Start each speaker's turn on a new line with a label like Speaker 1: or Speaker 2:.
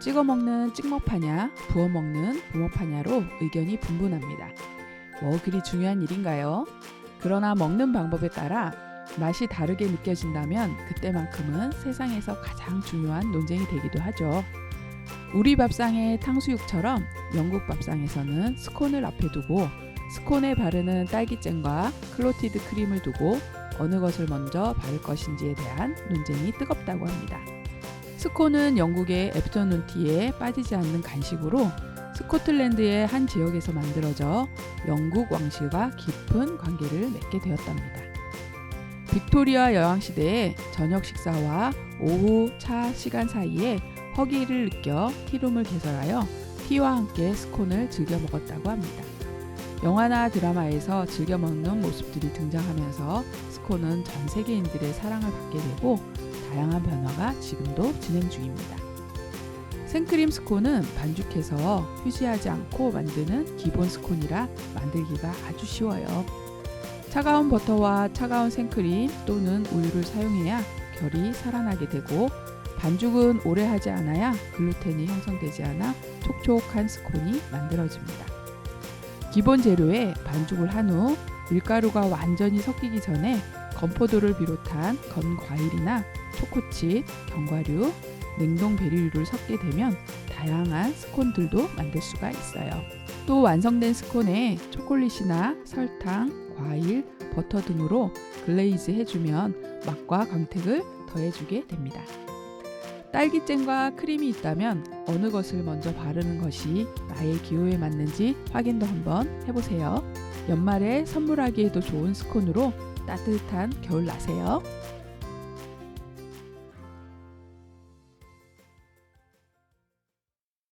Speaker 1: 찍어 먹는 찍먹파냐, 부어 먹는 부먹파냐로 의견이 분분합니다. 뭐 그리 중요한 일인가요? 그러나 먹는 방법에 따라 맛이 다르게 느껴진다면 그때만큼은 세상에서 가장 중요한 논쟁이 되기도 하죠. 우리 밥상의 탕수육처럼 영국 밥상에서는 스콘을 앞에 두고 스콘에 바르는 딸기잼과 클로티드 크림을 두고 어느 것을 먼저 바를 것인지에 대한 논쟁이 뜨겁다고 합니다. 스콘은 영국의 애프터눈티에 빠지지 않는 간식으로 스코틀랜드의 한 지역에서 만들어져 영국 왕실과 깊은 관계를 맺게 되었답니다. 빅토리아 여왕 시대에 저녁 식사와 오후 차 시간 사이에 허기를 느껴 티룸을 개설하여 티와 함께 스콘을 즐겨 먹었다고 합니다. 영화나 드라마에서 즐겨 먹는 모습들이 등장하면서 스콘은 전 세계인들의 사랑을 받게 되고 다양한 변화가 지금도 진행 중입니다. 생크림 스콘은 반죽해서 휴지하지 않고 만드는 기본 스콘이라 만들기가 아주 쉬워요. 차가운 버터와 차가운 생크림 또는 우유를 사용해야 결이 살아나게 되고 반죽은 오래 하지 않아야 글루텐이 형성되지 않아 촉촉한 스콘이 만들어집니다. 기본 재료에 반죽을 한 후 밀가루가 완전히 섞이기 전에 건포도를 비롯한 건 과일이나 초코칩, 견과류, 냉동 베리류를 섞게 되면 다양한 스콘들도 만들 수가 있어요. 또 완성된 스콘에 초콜릿이나 설탕, 과일, 버터 등으로 글레이즈 해주면 맛과 광택을 더해주게 됩니다. 딸기잼과 크림이 있다면 어느 것을 먼저 바르는 것이 나의 기호에 맞는지 확인도 한번 해보세요. 연말에 선물하기에도 좋은 스콘으로 따뜻한 겨울 나세요.